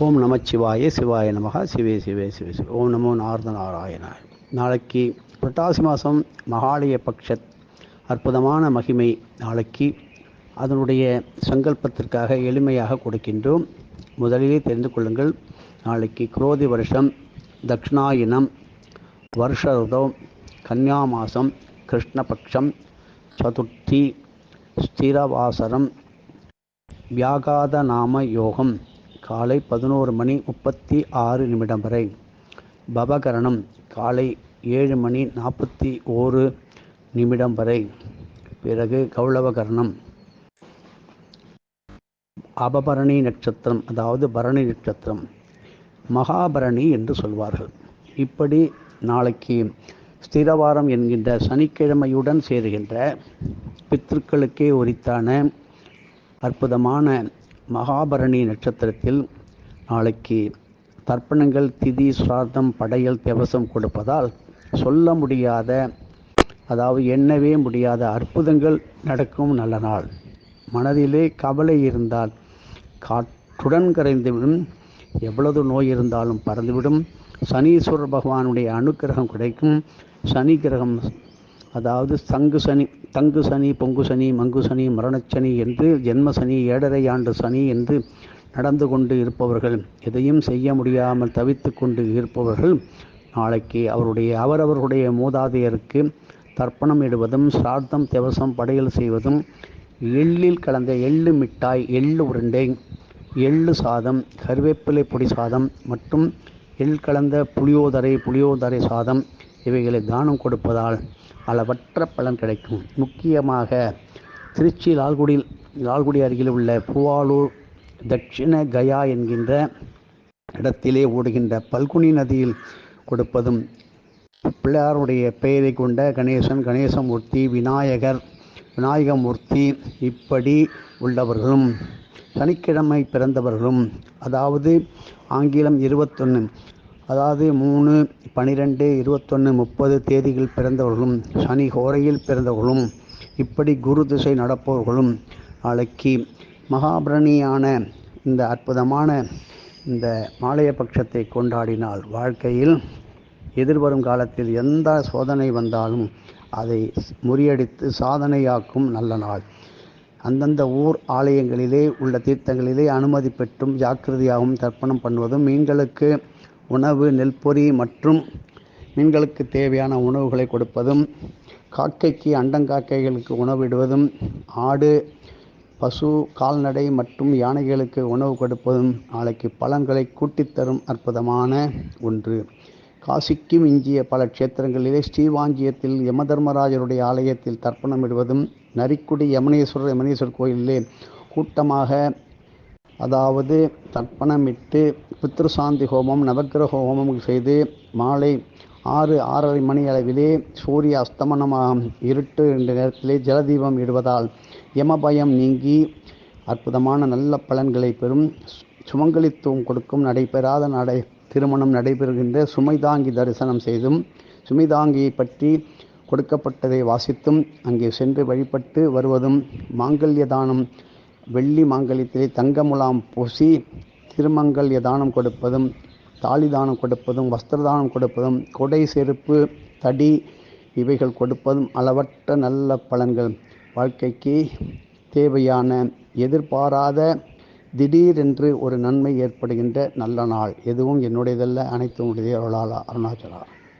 ஓம் நமச்சிவாய சிவாய நமக. சிவே சிவே சிவே சிவ. ஓம் நமோ நாரத நாராயணாய். நாளைக்கு புரட்டாசி மாதம் மகாலய பட்சத் அற்புதமான மகிமை நாளைக்கு அதனுடைய சங்கல்பத்திற்காக எளிமையாக கொடுக்கின்றோம். முதலிலே தெரிந்து கொள்ளுங்கள். நாளைக்கு குரோதி வருஷம் தக்ஷணாயினம் வருஷருதம் கன்யா கன்னியா மாதம் கிருஷ்ணபக்ஷம் சதுர்த்தி ஸ்திரவாசரம் வியாகாத நாம யோகம். காலை பதினோரு மணி முப்பத்தி ஆறு நிமிடம் வரை. பவகரணம் காலை ஏழு மணி நாற்பத்தி ஓரு நிமிடம் வரை. பிறகு கௌளவகரணம். அபபரணி நட்சத்திரம் அதாவது பரணி நட்சத்திரம் மகாபரணி என்று சொல்வார்கள். இப்படி நாளைக்கு ஸ்திரவாரம் என்கின்ற சனிக்கிழமையுடன் சேருகின்ற பித்திருக்களுக்கே உரித்தான அற்புதமான மகாபரணி நட்சத்திரத்தில் நாளைக்கு தர்ப்பணங்கள் திதி சிரார்த்தம் படையல் தேவசம் கொடுப்பதால் சொல்ல முடியாத அதாவது எண்ணவே முடியாத அற்புதங்கள் நடக்கும் நல்ல நாள். மனதிலே கவலை இருந்தால் காற்றுடன் கரைந்துவிடும். எவ்வளவு நோய் இருந்தாலும் பறந்துவிடும். சனீஸ்வரர் பகவானுடைய அனுக்கிரகம் கிடைக்கும். சனி கிரகம் அதாவது தங்கு சனி தங்கு சனி பொங்கு சனி மங்கு சனி மரணச்சனி என்று ஜென்ம சனி ஏழரை ஆண்டு சனி என்று நடந்து கொண்டு இருப்பவர்கள். எதையும் செய்ய முடியாமல் தவித்து கொண்டு இருப்பவர்கள். நாளைக்கு அவருடைய அவரவர்களுடைய மூதாதையருக்கு தர்ப்பணம் இடுவதும் சார்த்தம் திவசம் படையல் செய்வதும் எள்ளில் கலந்த எள்ளு மிட்டாய் எள்ளு உருண்டை எள்ளு சாதம் கருவேப்பிலை பொடி சாதம் மற்றும் எள் கலந்த புளியோதரை புளியோதரை சாதம் இவைகளை தானம் கொடுப்பதால் அளவற்ற பலன் கிடைக்கும். முக்கியமாக திருச்சி லால்குடியில் லால்குடி அருகில் உள்ள பூவாலூர் தட்சிண கயா என்கின்ற இடத்திலே ஓடுகின்ற பல்குனி நதியில் கொடுப்பதும் பிள்ளையாருடைய பெயரை கொண்ட கணேசன் கணேசமூர்த்தி விநாயகர் விநாயகமூர்த்தி இப்படி உள்ளவர்களும் சனிக்கிழமை பிறந்தவர்களும் அதாவது ஆங்கிலம் இருபத்தொன்று அதாவது மூணு பனிரெண்டு இருபத்தொன்று முப்பது தேதிகள் பிறந்தவர்களும் சனி ஹோரையில் பிறந்தவர்களும் இப்படி குரு திசை நடப்பவர்களும் நாளைக்கு மகாபிரணியான இந்த அற்புதமான இந்த மாலைய பட்சத்தை கொண்டாடினால் வாழ்க்கையில் எதிர்வரும் காலத்தில் எந்த சோதனை வந்தாலும் அதை முறியடித்து சாதனையாக்கும் நல்ல நாள். அந்தந்த ஊர் ஆலயங்களிலே உள்ள தீர்த்தங்களிலே அனுமதி பெற்றும் ஜாக்கிரதையாகவும் தர்ப்பணம் பண்ணுவதும் மீன்களுக்கு உணவு நெல்பொறி மற்றும் மீன்களுக்கு தேவையான உணவுகளை கொடுப்பதும் காக்கைக்கு அண்டங்காக்கைகளுக்கு உணவிடுவதும் ஆடு பசு கால்நடை மற்றும் யானைகளுக்கு உணவு கொடுப்பதும் நாளைக்கு பலன்களை கூட்டித்தரும் அற்புதமான ஒன்று. காசிக்கு மிஞ்சிய பல க்ஷேத்திரங்களிலே ஸ்ரீவாஞ்சியத்தில் யமதர்மராஜருடைய ஆலயத்தில் தர்ப்பணமிடுவதும் நரிக்குடி யமுனேஸ்வரர் யமுனேஸ்வரர் கோயிலிலே கூட்டமாக அதாவது தர்ப்பணமிட்டு பித்ருசாந்தி ஹோமம் நவக்கிரக ஹோமம் செய்து மாலை ஆறு ஆறரை மணி அளவிலே சூரிய அஸ்தமனமாக இருட்டு என்ற நேரத்திலே ஜலதீபம் இடுவதால் யமபயம் நீங்கி அற்புதமான நல்ல பலன்களை பெறும். சுமங்கலித்துவம் கொடுக்கும் நடைபெறாத நடை திருமணம் நடைபெறுகின்ற சுமைதாங்கி தரிசனம் செய்தும் சுமைதாங்கியை பற்றி கொடுக்கப்பட்டதை வாசித்தும் அங்கே சென்று வழிபட்டு வருவதும் மாங்கல்ய தானம் வெள்ளி மாங்கல்யத்திலே தங்கமுலாம் பூசி திருமங்கல்ய தானம் கொடுப்பதும் தாலி தானம் கொடுப்பதும் வஸ்திரதானம் கொடுப்பதும் கொடை செருப்பு தடி இவைகள் கொடுப்பதும் அளவற்ற நல்ல பலன்கள். வாழ்க்கைக்கு தேவையான எதிர்பாராத திடீரென்று ஒரு நன்மை ஏற்படுகின்ற நல்ல நாள். எதுவும் என்னுடையதல்ல அனைத்தும் உடைய அருளாளா அருணாச்சலா.